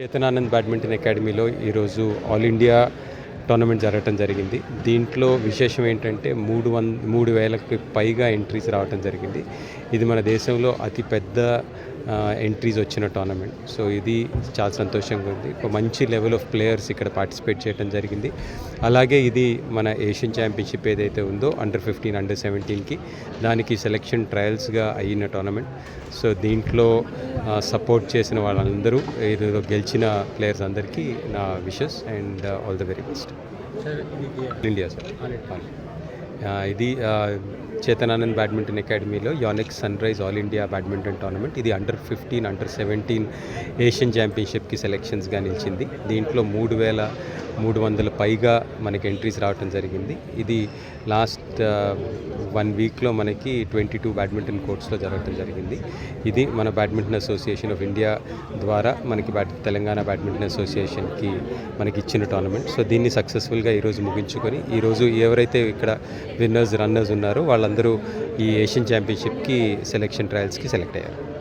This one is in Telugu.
చేతనానంద్ బ్యాడ్మింటన్ అకాడమీలో ఈరోజు ఆల్ ఇండియా టోర్నమెంట్ జరగటం జరిగింది. దీంట్లో విశేషం ఏంటంటే మూడు వన్ మూడు వేలకు పైగా ఎంట్రీస్ రావటం జరిగింది. ఇది మన దేశంలో అతిపెద్ద ఎంట్రీస్ వచ్చిన టోర్నమెంట్ సో ఇది చాలా సంతోషంగా ఉంది. ఒక మంచి లెవెల్ ఆఫ్ ప్లేయర్స్ ఇక్కడ పార్టిసిపేట్ చేయడం జరిగింది. అలాగే ఇది మన ఏషియన్ ఛాంపియన్షిప్ ఏదైతే ఉందో అండర్ ఫిఫ్టీన్ అండర్ సెవెంటీన్కి దానికి సెలెక్షన్ ట్రయల్స్గా అయిన టోర్నమెంట్ సో దీంట్లో సపోర్ట్ చేసిన వాళ్ళందరూ ఈరోజు గెలిచిన ప్లేయర్స్ అందరికీ నా wishes and all the very best India sir ఇది చేతనానంద్ బ్యాడ్మింటన్ అకాడమీలో Yonex sunrise all India badminton tournament ఇది under fifteen under seventeen Asian ఛాంపియన్షిప్కి సెలెక్షన్స్గా నిలిచింది. దీంట్లో మూడు వేల మూడు వందల పైగా మనకి ఎంట్రీస్ రావటం జరిగింది. ఇది లాస్ట్ వన్ వీక్లో మనకి ట్వంటీ టూ బ్యాడ్మింటన్ కోర్ట్స్లో జరగటం జరిగింది. ఇది మన బ్యాడ్మింటన్ అసోసియేషన్ ఆఫ్ ఇండియా ద్వారా మనకి బ్యాడ్ తెలంగాణ బ్యాడ్మింటన్ అసోసియేషన్కి మనకి ఇచ్చిన టోర్నమెంట్. సో దీన్ని సక్సెస్ఫుల్గా ఈరోజు ముగించుకొని ఈరోజు ఎవరైతే ఇక్కడ విన్నర్స్ రన్నర్స్ ఉన్నారో వాళ్ళందరూ ఈ ఏషియన్ ఛాంపియన్షిప్కి సెలెక్షన్ ట్రయల్స్కి సెలెక్ట్ అయ్యారు.